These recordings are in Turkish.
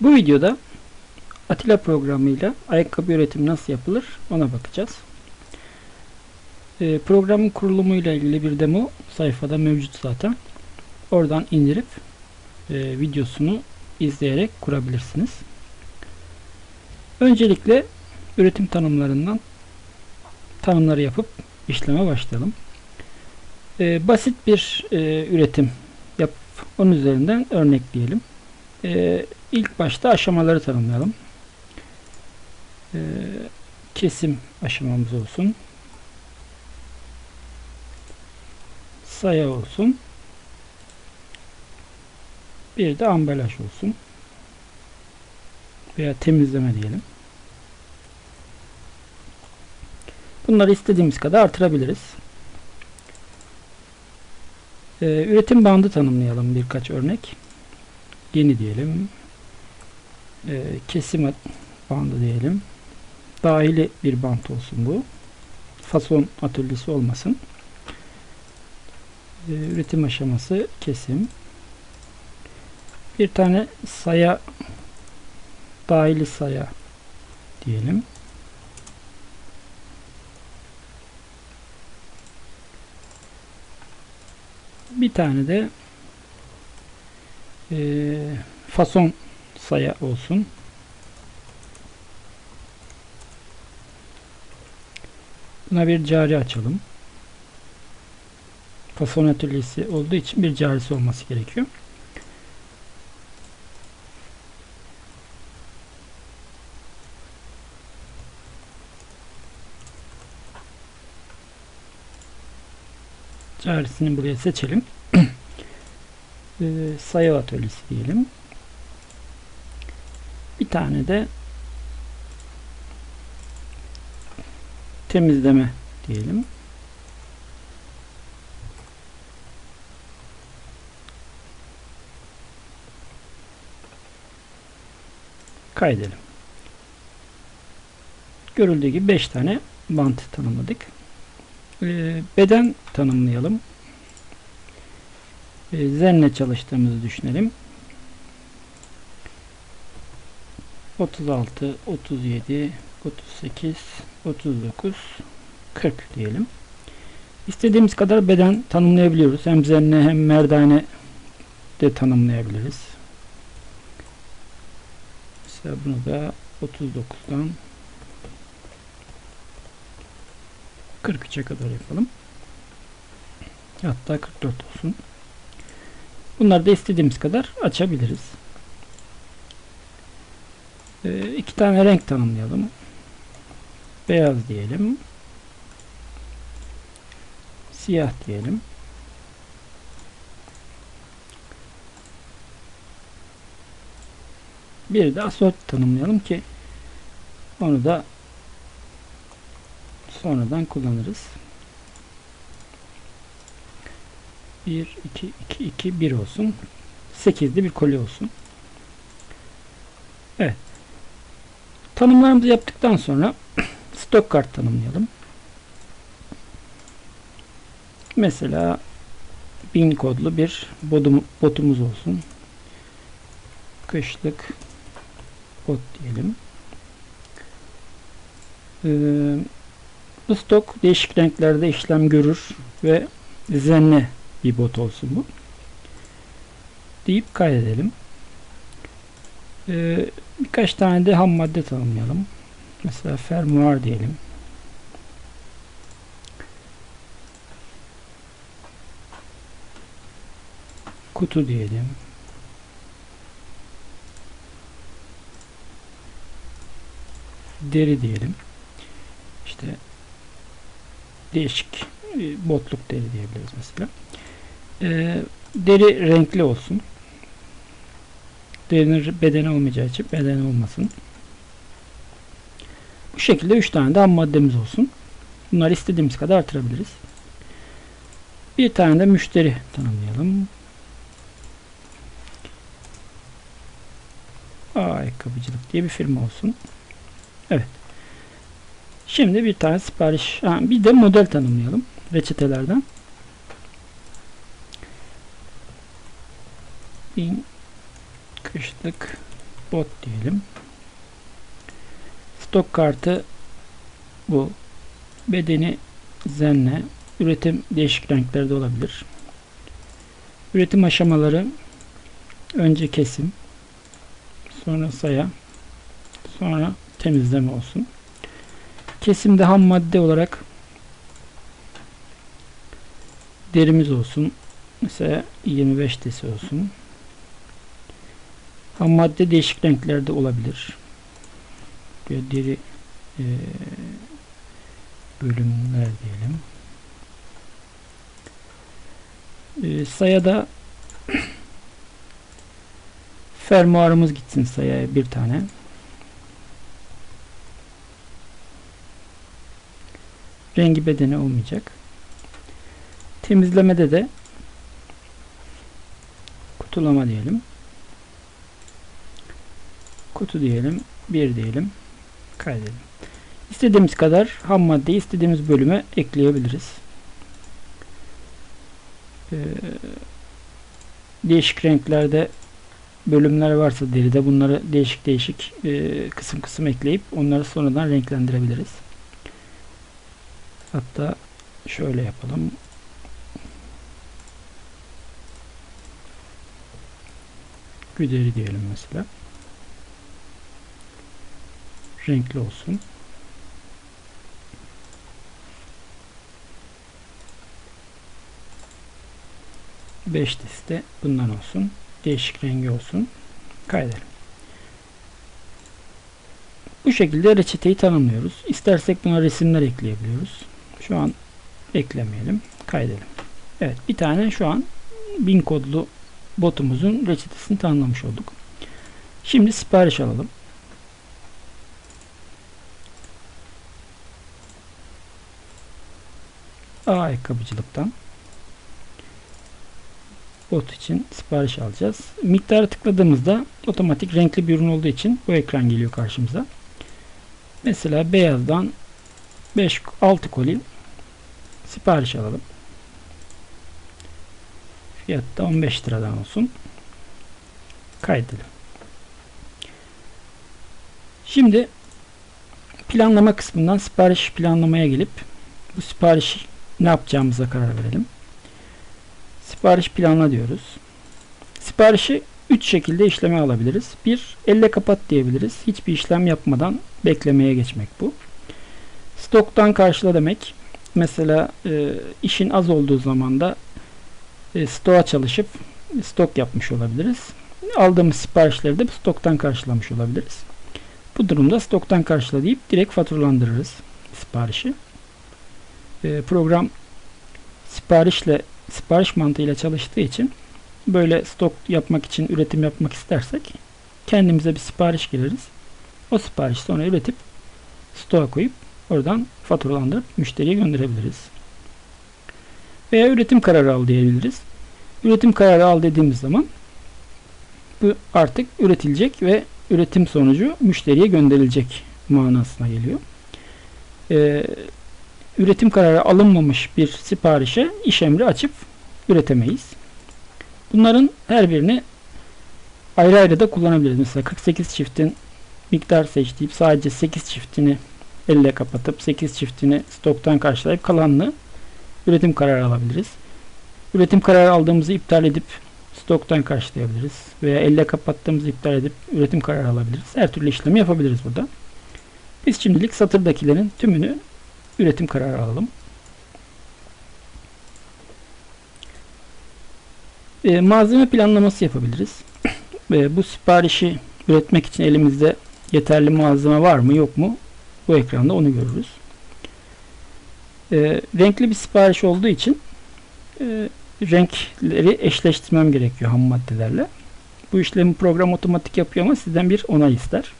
Bu videoda Atilla programıyla ayakkabı üretimi nasıl yapılır ona bakacağız. Ee, programın kurulumuyla ilgili bir demo sayfada mevcut zaten. Oradan indirip e, videosunu izleyerek kurabilirsiniz. Öncelikle üretim tanımlarından tanımları yapıp işleme başlayalım. Ee, basit bir e, üretim yapıp onun üzerinden örnekleyelim. Ee, ilk başta aşamaları tanımlayalım. Ee, kesim aşamamız olsun. Saya olsun. Bir de ambalaj olsun. Veya temizleme diyelim. Bunları istediğimiz kadar artırabiliriz. Ee, üretim bandı tanımlayalım birkaç örnek. Yeni diyelim. Ee, kesim bandı diyelim. Dahili bir bant olsun bu. Fason atölyesi olmasın. Ee, üretim aşaması kesim. Bir tane saya dahili saya diyelim. Bir tane de e, fason saya olsun. Buna bir cari açalım. Fason atölyesi olduğu için bir carisi olması gerekiyor. Carisini buraya seçelim. e, sayı atölyesi diyelim. Bir tane de temizleme diyelim. Kaydedelim. Görüldüğü gibi 5 tane bant tanımladık. Ee, beden tanımlayalım. Ee, zenle çalıştığımızı düşünelim. 36, 37, 38, 39, 40 diyelim. İstediğimiz kadar beden tanımlayabiliyoruz. Hem zenne hem merdane de tanımlayabiliriz. Mesela bunu da 39'dan 43'e kadar yapalım. Hatta 44 olsun. Bunları da istediğimiz kadar açabiliriz. Ee, iki tane renk tanımlayalım. Beyaz diyelim. Siyah diyelim. Bir de asort tanımlayalım ki onu da sonradan kullanırız. 1, 2, 2, 2, 1 olsun. 8'li bir kolye olsun. Evet. Tanımlarımızı yaptıktan sonra stok kart tanımlayalım. Mesela bin kodlu bir botum, botumuz olsun. Kışlık bot diyelim. Ee, bu stok değişik renklerde işlem görür ve zenne bir bot olsun bu. Deyip kaydedelim. Ee, birkaç tane de ham madde tanımlayalım. Mesela fermuar diyelim. Kutu diyelim. Deri diyelim. İşte değişik botluk deri diyebiliriz mesela. Ee, deri renkli olsun. Derinin bedeni olmayacağı için bedeni olmasın. Bu şekilde 3 tane de ham maddemiz olsun. Bunları istediğimiz kadar artırabiliriz. Bir tane de müşteri tanımlayalım. Ayakkabıcılık diye bir firma olsun. Evet. Şimdi bir tane sipariş, ha, bir de model tanımlayalım reçetelerden. Kışlık bot diyelim. Stok kartı bu. Bedeni zenle. Üretim değişik renklerde olabilir. Üretim aşamaları önce kesim, sonra saya, sonra temizleme olsun. Kesimde ham madde olarak derimiz olsun. Mesela 25 desi olsun. Ham madde değişik renklerde olabilir. Böyle deri e, bölümler diyelim. E, sayada fermuarımız gitsin sayaya bir tane. Rengi bedeni olmayacak. Temizlemede de kutulama diyelim. Kutu diyelim. Bir diyelim. Kaydedelim. İstediğimiz kadar ham maddeyi istediğimiz bölüme ekleyebiliriz. Ee, değişik renklerde bölümler varsa deride bunları değişik değişik e, kısım kısım ekleyip onları sonradan renklendirebiliriz. Hatta şöyle yapalım. Güderi diyelim mesela. Renkli olsun. Beş de bundan olsun. Değişik rengi olsun. Kaydedelim. Bu şekilde reçeteyi tanımlıyoruz. İstersek buna resimler ekleyebiliyoruz. Şu an eklemeyelim. Kaydedelim. Evet bir tane şu an bin kodlu botumuzun reçetesini tanımlamış olduk. Şimdi sipariş alalım. A ayakkabıcılıktan bot için sipariş alacağız. Miktarı tıkladığımızda otomatik renkli bir ürün olduğu için bu ekran geliyor karşımıza. Mesela beyazdan 5 6 koli sipariş alalım. Fiyat da 15 liradan olsun. Kaydedelim. Şimdi planlama kısmından sipariş planlamaya gelip bu sipariş ne yapacağımıza karar verelim. Sipariş planla diyoruz. Siparişi 3 şekilde işleme alabiliriz. Bir, elle kapat diyebiliriz. Hiçbir işlem yapmadan beklemeye geçmek bu. Stoktan karşıla demek. Mesela e, işin az olduğu zaman da e, stoğa çalışıp stok yapmış olabiliriz. Aldığımız siparişleri de stoktan karşılamış olabiliriz. Bu durumda stoktan karşıla deyip direkt faturalandırırız siparişi. E, program siparişle sipariş mantığıyla çalıştığı için böyle stok yapmak için üretim yapmak istersek kendimize bir sipariş gireriz. O sipariş sonra üretip stoğa koyup oradan faturalandırıp müşteriye gönderebiliriz. Veya üretim kararı al diyebiliriz. Üretim kararı al dediğimiz zaman bu artık üretilecek ve üretim sonucu müşteriye gönderilecek manasına geliyor. Ee, üretim kararı alınmamış bir siparişe iş emri açıp üretemeyiz. Bunların her birini ayrı ayrı da kullanabiliriz. Mesela 48 çiftin miktar seçtiğip sadece 8 çiftini elle kapatıp 8 çiftini stoktan karşılayıp kalanını üretim kararı alabiliriz. Üretim kararı aldığımızı iptal edip stoktan karşılayabiliriz. Veya elle kapattığımızı iptal edip üretim kararı alabiliriz. Her türlü işlemi yapabiliriz burada. Biz şimdilik satırdakilerin tümünü üretim kararı alalım. E, malzeme planlaması yapabiliriz. E, bu siparişi üretmek için elimizde yeterli malzeme var mı yok mu? Bu ekranda onu görürüz. E, renkli bir sipariş olduğu için e, renkleri eşleştirmem gerekiyor ham maddelerle. Bu işlemi program otomatik yapıyor ama sizden bir onay ister.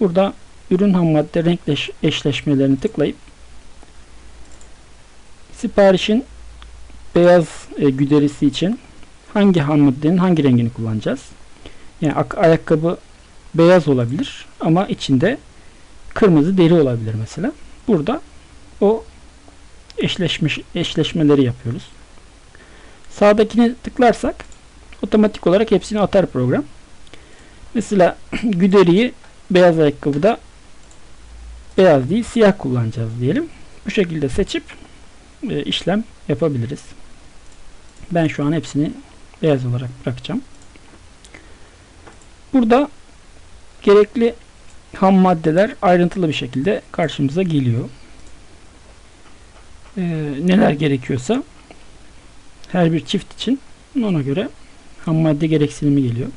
Burada ürün ham madde renk eşleşmelerini tıklayıp siparişin beyaz e, güderisi için hangi ham maddenin hangi rengini kullanacağız? Yani ayakkabı beyaz olabilir ama içinde kırmızı deri olabilir mesela. Burada o eşleşmiş eşleşmeleri yapıyoruz. Sağdakini tıklarsak otomatik olarak hepsini atar program. Mesela güderiyi beyaz ayakkabıda beyaz değil siyah kullanacağız diyelim. Bu şekilde seçip e, işlem yapabiliriz. Ben şu an hepsini beyaz olarak bırakacağım. Burada gerekli ham maddeler ayrıntılı bir şekilde karşımıza geliyor. Ee, neler gerekiyorsa her bir çift için ona göre ham madde gereksinimi geliyor.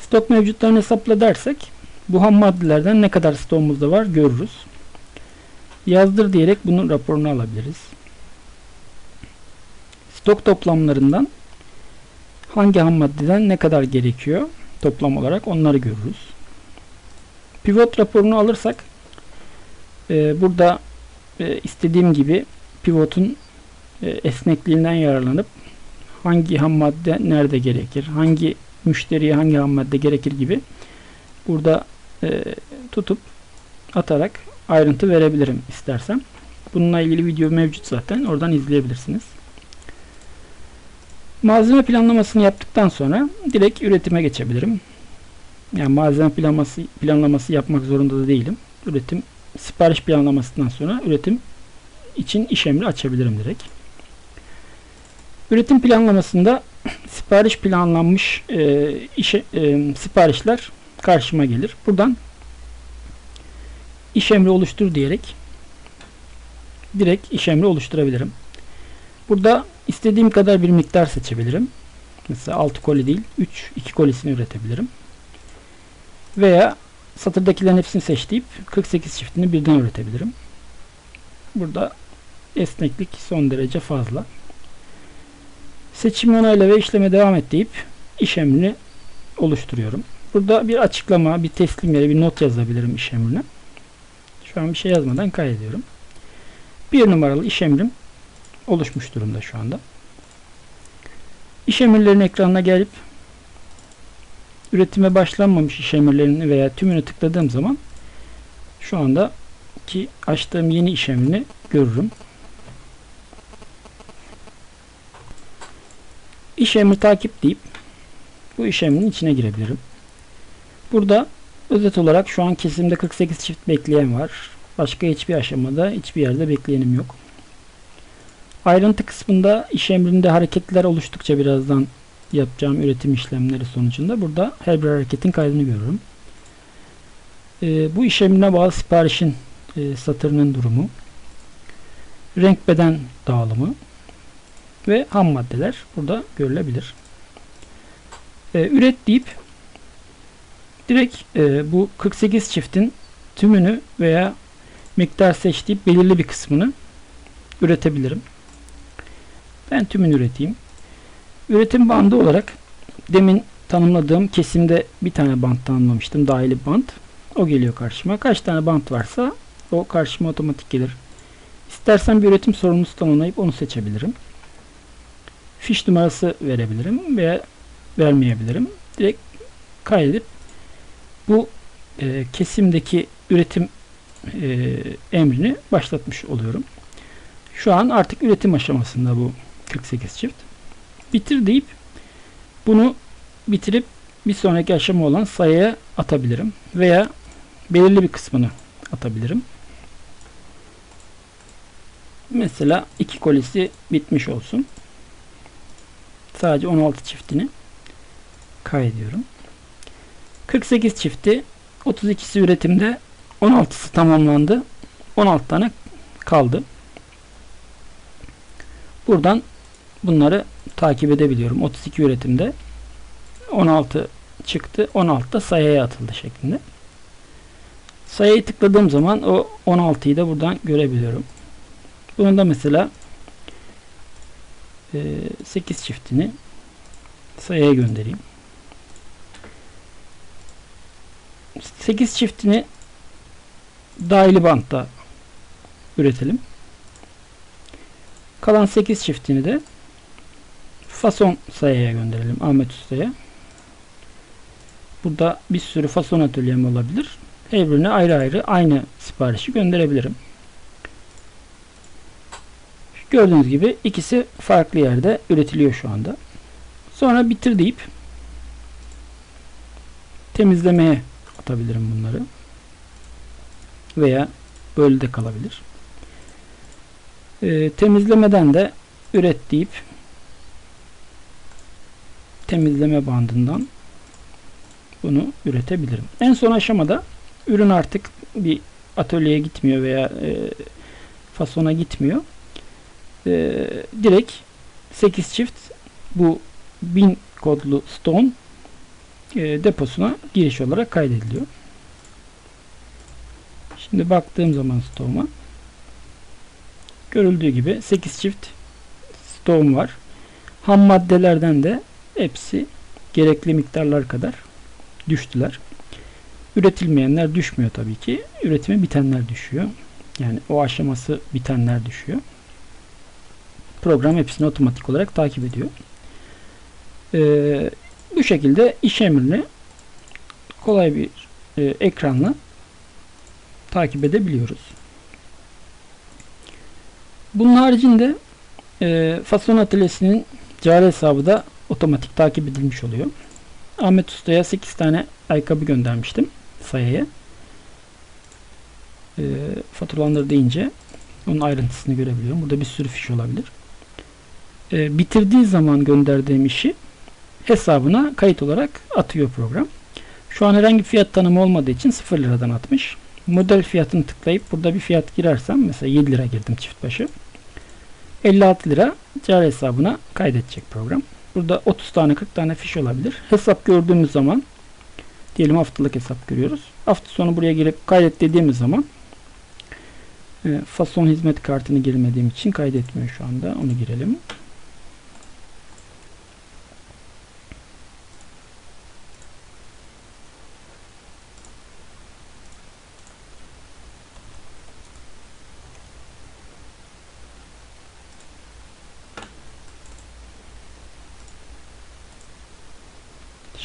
Stok mevcutlarını hesapla dersek bu ham maddelerden ne kadar stoğumuzda var görürüz. Yazdır diyerek bunun raporunu alabiliriz. Stok toplamlarından hangi ham maddeden ne kadar gerekiyor toplam olarak onları görürüz. Pivot raporunu alırsak e, burada e, istediğim gibi pivotun e, esnekliğinden yararlanıp hangi ham madde nerede gerekir, hangi müşteriye hangi ham madde gerekir gibi burada e, tutup atarak ayrıntı verebilirim istersem. Bununla ilgili video mevcut zaten. Oradan izleyebilirsiniz. Malzeme planlamasını yaptıktan sonra direkt üretime geçebilirim. Yani malzeme planlaması, planlaması yapmak zorunda da değilim. Üretim sipariş planlamasından sonra üretim için iş emri açabilirim direkt. Üretim planlamasında sipariş planlanmış e, işe, e, siparişler karşıma gelir. Buradan iş emri oluştur diyerek direkt iş emri oluşturabilirim. Burada istediğim kadar bir miktar seçebilirim. Mesela 6 koli değil 3 2 kolisini üretebilirim. Veya satırdakilerin hepsini seçtiğip 48 çiftini birden üretebilirim. Burada esneklik son derece fazla. Seçim onayla ve işleme devam et deyip iş emrini oluşturuyorum. Burada bir açıklama, bir teslim yeri, bir not yazabilirim iş emrine. Şu an bir şey yazmadan kaydediyorum. Bir numaralı iş emrim oluşmuş durumda şu anda. İş emirlerinin ekranına gelip üretime başlanmamış iş emirlerini veya tümünü tıkladığım zaman şu anda ki açtığım yeni iş emrini görürüm. İş emri takip deyip bu iş emrinin içine girebilirim. Burada özet olarak şu an kesimde 48 çift bekleyen var. Başka hiçbir aşamada hiçbir yerde bekleyenim yok. Ayrıntı kısmında iş emrinde hareketler oluştukça birazdan yapacağım üretim işlemleri sonucunda burada her bir hareketin kaydını görürüm. E, bu iş emrine bağlı siparişin e, satırının durumu, renk beden dağılımı ve ham maddeler burada görülebilir. E, üret deyip direkt e, bu 48 çiftin tümünü veya miktar seçtiğip belirli bir kısmını üretebilirim. Ben tümünü üreteyim. Üretim bandı olarak demin tanımladığım kesimde bir tane bant tanımlamıştım. Dahili bant. O geliyor karşıma. Kaç tane bant varsa o karşıma otomatik gelir. İstersen bir üretim sorumlusu tanımlayıp onu seçebilirim. Fiş numarası verebilirim veya vermeyebilirim. Direkt kaydedip bu e, kesimdeki üretim e, emrini başlatmış oluyorum. Şu an artık üretim aşamasında bu 48 çift. Bitir deyip bunu bitirip bir sonraki aşama olan sayıya atabilirim. Veya belirli bir kısmını atabilirim. Mesela iki kolisi bitmiş olsun. Sadece 16 çiftini kaydediyorum. 48 çifti 32'si üretimde 16'sı tamamlandı. 16 tane kaldı. Buradan bunları takip edebiliyorum. 32 üretimde 16 çıktı. 16 da sayıya atıldı şeklinde. Sayıyı tıkladığım zaman o 16'yı da buradan görebiliyorum. Bunun da mesela 8 çiftini sayıya göndereyim. 8 çiftini dahili bantta üretelim. Kalan 8 çiftini de fason sayıya gönderelim Ahmet Usta'ya. Burada bir sürü fason atölyem olabilir. Her birine ayrı ayrı aynı siparişi gönderebilirim. Gördüğünüz gibi ikisi farklı yerde üretiliyor şu anda. Sonra bitir deyip temizlemeye atabilirim bunları. Veya böyle de kalabilir. Ee, temizlemeden de üret deyip temizleme bandından bunu üretebilirim. En son aşamada ürün artık bir atölyeye gitmiyor veya e, fasona gitmiyor. E, direkt 8 çift bu 1000 kodlu stone e, deposuna giriş olarak kaydediliyor. Şimdi baktığım zaman stone'a görüldüğü gibi 8 çift stone var. Ham maddelerden de hepsi gerekli miktarlar kadar düştüler. Üretilmeyenler düşmüyor tabii ki. Üretimi bitenler düşüyor. Yani o aşaması bitenler düşüyor. Program hepsini otomatik olarak takip ediyor. Ee, bu şekilde iş emrini kolay bir e, ekranla takip edebiliyoruz. Bunun haricinde e, fason atölyesinin cari hesabı da otomatik takip edilmiş oluyor. Ahmet Usta'ya 8 tane ayakkabı göndermiştim sayıya. E, faturalandır deyince onun ayrıntısını görebiliyorum. Burada bir sürü fiş olabilir. E, bitirdiği zaman gönderdiğim işi hesabına kayıt olarak atıyor program. Şu an herhangi fiyat tanımı olmadığı için 0 liradan atmış. Model fiyatını tıklayıp burada bir fiyat girersem mesela 7 lira girdim çift başı. 56 lira cari hesabına kaydedecek program. Burada 30 tane 40 tane fiş olabilir. Hesap gördüğümüz zaman diyelim haftalık hesap görüyoruz. Hafta sonu buraya girip kaydet dediğimiz zaman e, fason hizmet kartını girmediğim için kaydetmiyor şu anda. Onu girelim.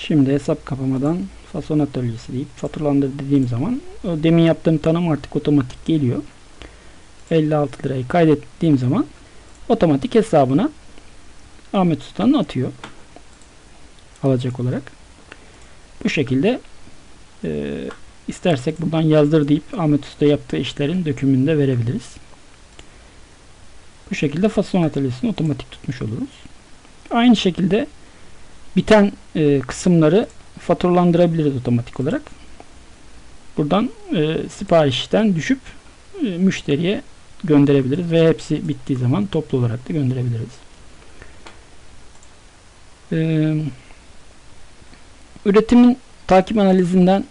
Şimdi hesap kapamadan fason atölyesi deyip faturalandır dediğim zaman o demin yaptığım tanım artık otomatik geliyor. 56 lirayı kaydettiğim zaman otomatik hesabına Ahmet Usta'nın atıyor. Alacak olarak. Bu şekilde e, istersek buradan yazdır deyip Ahmet Usta yaptığı işlerin dökümünü de verebiliriz. Bu şekilde fason atölyesini otomatik tutmuş oluruz. Aynı şekilde biten e, kısımları faturalandırabiliriz otomatik olarak. Buradan e, siparişten düşüp e, müşteriye gönderebiliriz ve hepsi bittiği zaman toplu olarak da gönderebiliriz. E, üretimin takip analizinden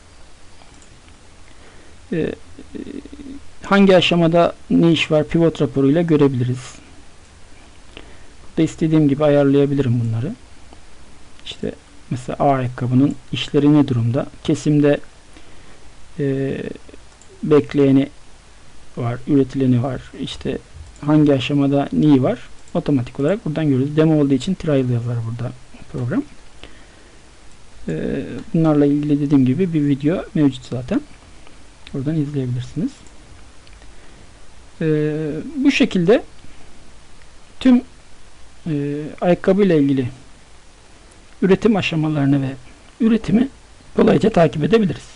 e, hangi aşamada ne iş var pivot raporuyla görebiliriz. Burada istediğim gibi ayarlayabilirim bunları. İşte mesela A ayakkabının işleri ne durumda? Kesimde e, bekleyeni var, üretileni var. İşte hangi aşamada neyi var? Otomatik olarak buradan görüyoruz. Demo olduğu için trial yazar burada program. E, bunlarla ilgili dediğim gibi bir video mevcut zaten. Oradan izleyebilirsiniz. E, bu şekilde tüm e, ayakkabı ile ilgili üretim aşamalarını ve üretimi kolayca takip edebiliriz.